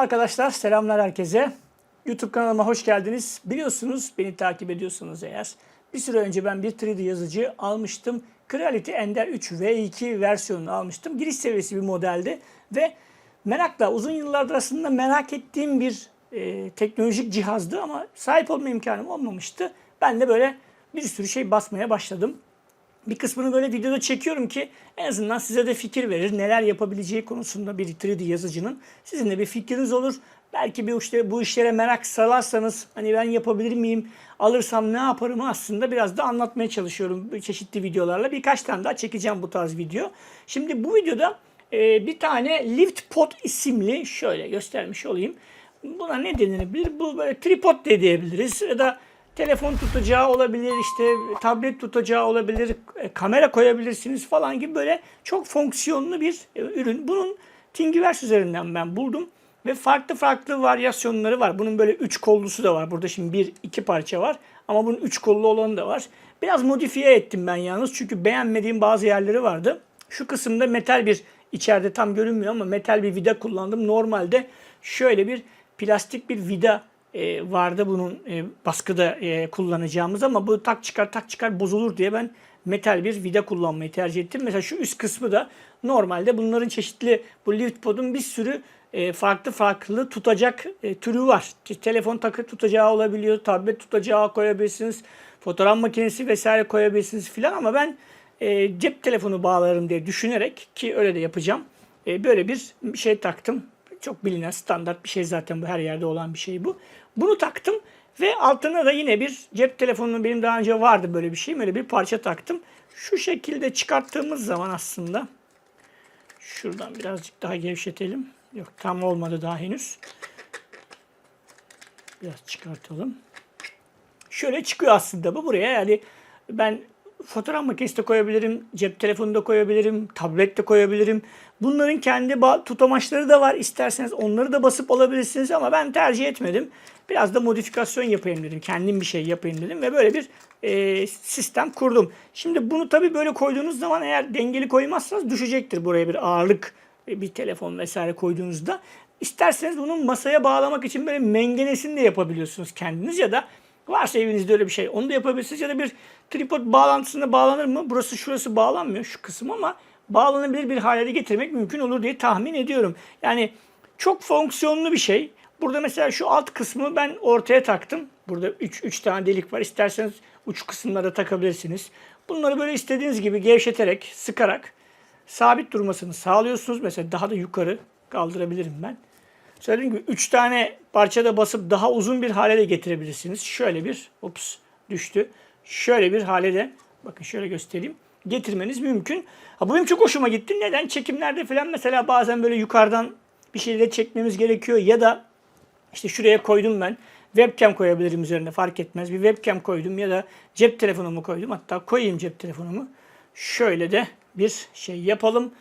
arkadaşlar, selamlar herkese. YouTube kanalıma hoş geldiniz. Biliyorsunuz, beni takip ediyorsunuz eğer. Bir süre önce ben bir 3D yazıcı almıştım. Creality Ender 3 V2 versiyonunu almıştım. Giriş seviyesi bir modeldi. Ve merakla, uzun yıllardır aslında merak ettiğim bir e, teknolojik cihazdı ama sahip olma imkanım olmamıştı. Ben de böyle bir sürü şey basmaya başladım. Bir kısmını böyle videoda çekiyorum ki en azından size de fikir verir. Neler yapabileceği konusunda bir 3D yazıcının sizin de bir fikriniz olur. Belki bir işte bu işlere merak salarsanız hani ben yapabilir miyim, alırsam ne yaparım aslında biraz da anlatmaya çalışıyorum çeşitli videolarla. Birkaç tane daha çekeceğim bu tarz video. Şimdi bu videoda e, bir tane Lift Pod isimli şöyle göstermiş olayım. Buna ne denilebilir? Bu böyle tripod de diyebiliriz ya da telefon tutacağı olabilir, işte tablet tutacağı olabilir, e, kamera koyabilirsiniz falan gibi böyle çok fonksiyonlu bir e, ürün. Bunun Thingiverse üzerinden ben buldum ve farklı farklı varyasyonları var. Bunun böyle üç kollusu da var. Burada şimdi bir iki parça var ama bunun üç kollu olanı da var. Biraz modifiye ettim ben yalnız çünkü beğenmediğim bazı yerleri vardı. Şu kısımda metal bir içeride tam görünmüyor ama metal bir vida kullandım. Normalde şöyle bir plastik bir vida e, vardı bunun e, baskıda e, kullanacağımız ama bu tak çıkar tak çıkar bozulur diye ben metal bir vida kullanmayı tercih ettim. Mesela şu üst kısmı da normalde bunların çeşitli bu lift podun bir sürü farklı farklı tutacak türü var. Telefon takı tutacağı olabiliyor, tablet tutacağı koyabilirsiniz, fotoğraf makinesi vesaire koyabilirsiniz filan ama ben cep telefonu bağlarım diye düşünerek ki öyle de yapacağım. Böyle bir şey taktım. Çok bilinen standart bir şey zaten bu her yerde olan bir şey bu. Bunu taktım ve altına da yine bir cep telefonunun benim daha önce vardı böyle bir şey. Böyle bir parça taktım. Şu şekilde çıkarttığımız zaman aslında şuradan birazcık daha gevşetelim. Yok tam olmadı daha henüz. Biraz çıkartalım. Şöyle çıkıyor aslında bu buraya. Yani ben fotoğraf makinesi koyabilirim, cep telefonu da koyabilirim, tablet de koyabilirim. Bunların kendi tutamaçları da var. İsterseniz onları da basıp alabilirsiniz ama ben tercih etmedim. Biraz da modifikasyon yapayım dedim. Kendim bir şey yapayım dedim ve böyle bir e, sistem kurdum. Şimdi bunu tabii böyle koyduğunuz zaman eğer dengeli koymazsanız düşecektir buraya bir ağırlık e, bir telefon vesaire koyduğunuzda. İsterseniz bunun masaya bağlamak için böyle mengenesini de yapabiliyorsunuz kendiniz ya da Varsa evinizde öyle bir şey onu da yapabilirsiniz ya da bir tripod bağlantısına bağlanır mı? Burası şurası bağlanmıyor şu kısım ama bağlanabilir bir hale getirmek mümkün olur diye tahmin ediyorum. Yani çok fonksiyonlu bir şey. Burada mesela şu alt kısmı ben ortaya taktım. Burada 3 3 tane delik var. İsterseniz uç kısımlara takabilirsiniz. Bunları böyle istediğiniz gibi gevşeterek, sıkarak sabit durmasını sağlıyorsunuz. Mesela daha da yukarı kaldırabilirim ben. Söylediğim gibi 3 tane parçada basıp daha uzun bir hale de getirebilirsiniz. Şöyle bir, ups düştü. Şöyle bir hale de, bakın şöyle göstereyim, getirmeniz mümkün. Ha, bu benim çok hoşuma gitti. Neden? Çekimlerde falan mesela bazen böyle yukarıdan bir şeyleri çekmemiz gerekiyor ya da işte şuraya koydum ben. Webcam koyabilirim üzerine fark etmez. Bir webcam koydum ya da cep telefonumu koydum. Hatta koyayım cep telefonumu. Şöyle de bir şey yapalım.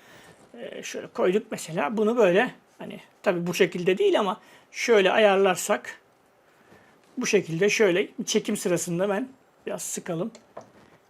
Ee, şöyle koyduk mesela. Bunu böyle hani tabi bu şekilde değil ama şöyle ayarlarsak bu şekilde şöyle çekim sırasında ben biraz sıkalım.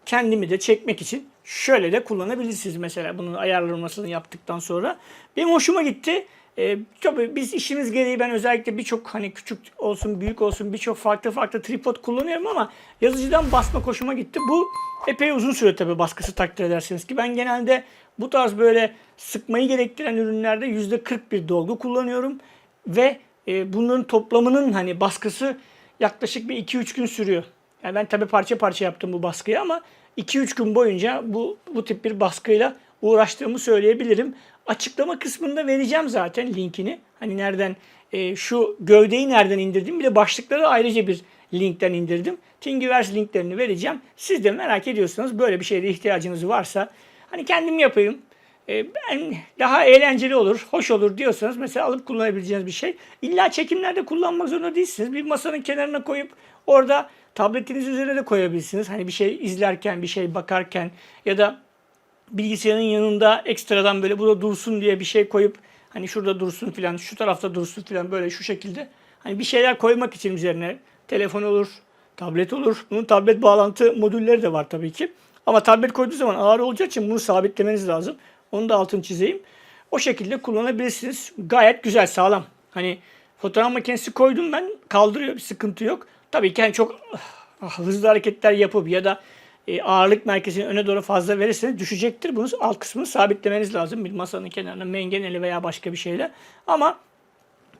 Kendimi de çekmek için şöyle de kullanabilirsiniz mesela bunun ayarlanmasını yaptıktan sonra. Benim hoşuma gitti. Ee, tabii biz işimiz gereği ben özellikle birçok hani küçük olsun büyük olsun birçok farklı farklı tripod kullanıyorum ama yazıcıdan basma hoşuma gitti. Bu epey uzun süre tabii baskısı takdir edersiniz ki ben genelde bu tarz böyle sıkmayı gerektiren ürünlerde %40 bir dolgu kullanıyorum ve e, bunların toplamının hani baskısı yaklaşık bir 2-3 gün sürüyor. Yani ben tabii parça parça yaptım bu baskıyı ama 2-3 gün boyunca bu bu tip bir baskıyla uğraştığımı söyleyebilirim. Açıklama kısmında vereceğim zaten linkini. Hani nereden e, şu gövdeyi nereden indirdim bir de başlıkları ayrıca bir linkten indirdim. Thingiverse linklerini vereceğim. Siz de merak ediyorsanız böyle bir şeyde ihtiyacınız varsa hani kendim yapayım. E, ben daha eğlenceli olur, hoş olur diyorsanız mesela alıp kullanabileceğiniz bir şey. İlla çekimlerde kullanmak zorunda değilsiniz. Bir masanın kenarına koyup orada tabletiniz üzerine de koyabilirsiniz. Hani bir şey izlerken, bir şey bakarken ya da bilgisayarın yanında ekstradan böyle burada dursun diye bir şey koyup hani şurada dursun filan, şu tarafta dursun filan böyle şu şekilde. Hani bir şeyler koymak için üzerine telefon olur, tablet olur. Bunun tablet bağlantı modülleri de var tabii ki. Ama tablet koyduğu zaman ağır olacağı için bunu sabitlemeniz lazım. Onu da altını çizeyim. O şekilde kullanabilirsiniz. Gayet güzel, sağlam. Hani Fotoğraf makinesi koydum ben kaldırıyor bir sıkıntı yok. Tabii ki yani çok ah, hızlı hareketler yapıp ya da e, ağırlık merkezini öne doğru fazla verirseniz düşecektir. Bunu alt kısmını sabitlemeniz lazım. Bir masanın kenarına mengeneli veya başka bir şeyle. Ama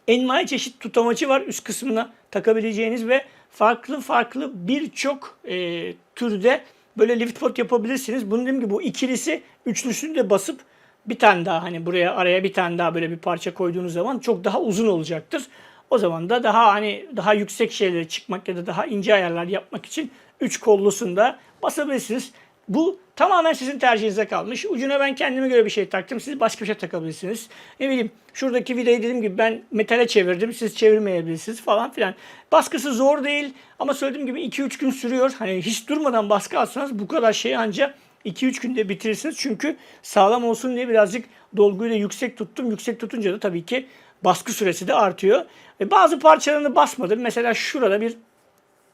envai çeşit tutamacı var üst kısmına takabileceğiniz ve farklı farklı birçok e, türde böyle lift pot yapabilirsiniz. Bunun dediğim gibi bu ikilisi üçlüsünü de basıp bir tane daha hani buraya araya bir tane daha böyle bir parça koyduğunuz zaman çok daha uzun olacaktır. O zaman da daha hani daha yüksek şeylere çıkmak ya da daha ince ayarlar yapmak için üç kollusunda basabilirsiniz. Bu tamamen sizin tercihinize kalmış. Ucuna ben kendime göre bir şey taktım. Siz başka bir şey takabilirsiniz. Ne bileyim şuradaki vidayı dediğim gibi ben metale çevirdim. Siz çevirmeyebilirsiniz falan filan. Baskısı zor değil ama söylediğim gibi 2-3 gün sürüyor. Hani hiç durmadan baskı atsanız bu kadar şeyi ancak 2-3 günde bitirirsiniz. Çünkü sağlam olsun diye birazcık dolguyu da yüksek tuttum. Yüksek tutunca da tabii ki baskı süresi de artıyor. Ve bazı parçalarını basmadım. Mesela şurada bir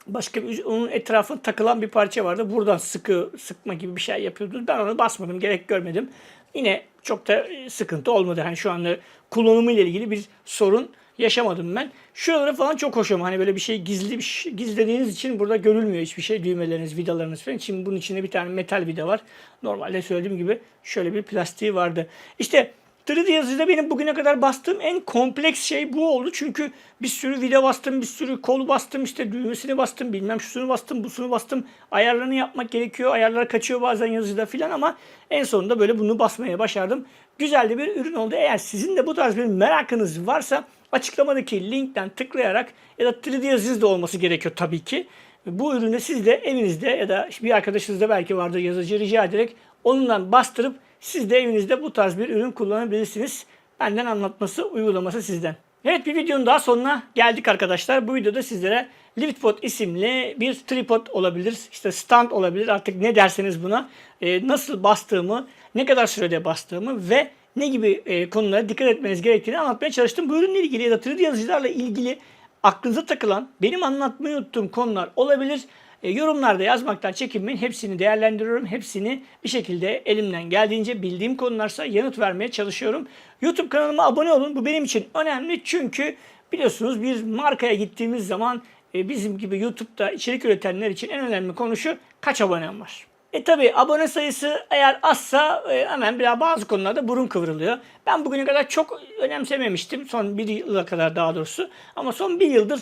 başka bir onun etrafına takılan bir parça vardı. Buradan sıkı sıkma gibi bir şey yapıyordunuz. Ben onu basmadım. Gerek görmedim. Yine çok da sıkıntı olmadı. Hani şu anda kullanımı ile ilgili bir sorun yaşamadım ben. Şuraları falan çok hoşum. Hani böyle bir şey gizli bir şey, gizlediğiniz için burada görülmüyor hiçbir şey. Düğmeleriniz, vidalarınız falan. Şimdi bunun içinde bir tane metal vida var. Normalde söylediğim gibi şöyle bir plastiği vardı. İşte 3D yazıcıda benim bugüne kadar bastığım en kompleks şey bu oldu. Çünkü bir sürü vida bastım, bir sürü kol bastım, işte düğmesini bastım, bilmem şusunu bastım, busunu bastım. Ayarlarını yapmak gerekiyor. Ayarlar kaçıyor bazen yazıcıda filan ama en sonunda böyle bunu basmaya başardım. Güzel de bir ürün oldu. Eğer sizin de bu tarz bir merakınız varsa açıklamadaki linkten tıklayarak ya da 3D yazıcınız da olması gerekiyor tabii ki. Bu ürünü siz de evinizde ya da bir arkadaşınızda belki vardır yazıcı rica ederek onunla bastırıp siz de evinizde bu tarz bir ürün kullanabilirsiniz. Benden anlatması, uygulaması sizden. Evet bir videonun daha sonuna geldik arkadaşlar. Bu videoda sizlere LiftPod isimli bir tripod olabilir, işte stand olabilir artık ne derseniz buna. e, nasıl bastığımı, ne kadar sürede bastığımı ve ne gibi e, konulara dikkat etmeniz gerektiğini anlatmaya çalıştım. Bu ürünle ilgili ya da 3D yazıcılarla ilgili aklınıza takılan, benim anlatmayı unuttuğum konular olabilir. E, yorumlarda yazmaktan çekinmeyin. Hepsini değerlendiriyorum. Hepsini bir şekilde elimden geldiğince bildiğim konularsa yanıt vermeye çalışıyorum. YouTube kanalıma abone olun. Bu benim için önemli çünkü biliyorsunuz bir markaya gittiğimiz zaman e, bizim gibi YouTube'da içerik üretenler için en önemli konu şu kaç abonem var. E tabi abone sayısı eğer azsa e, hemen biraz bazı konularda burun kıvrılıyor. Ben bugüne kadar çok önemsememiştim. Son bir yıla kadar daha doğrusu. Ama son bir yıldır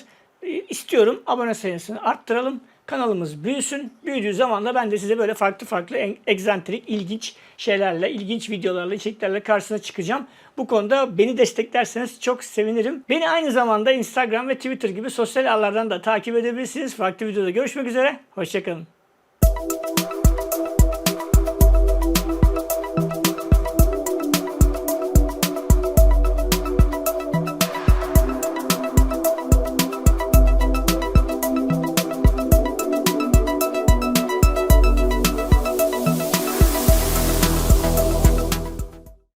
istiyorum abone sayısını arttıralım. Kanalımız büyüsün. Büyüdüğü zaman da ben de size böyle farklı farklı egzantrik, ilginç şeylerle, ilginç videolarla, içeriklerle karşısına çıkacağım. Bu konuda beni desteklerseniz çok sevinirim. Beni aynı zamanda Instagram ve Twitter gibi sosyal ağlardan da takip edebilirsiniz. Farklı videoda görüşmek üzere. Hoşçakalın.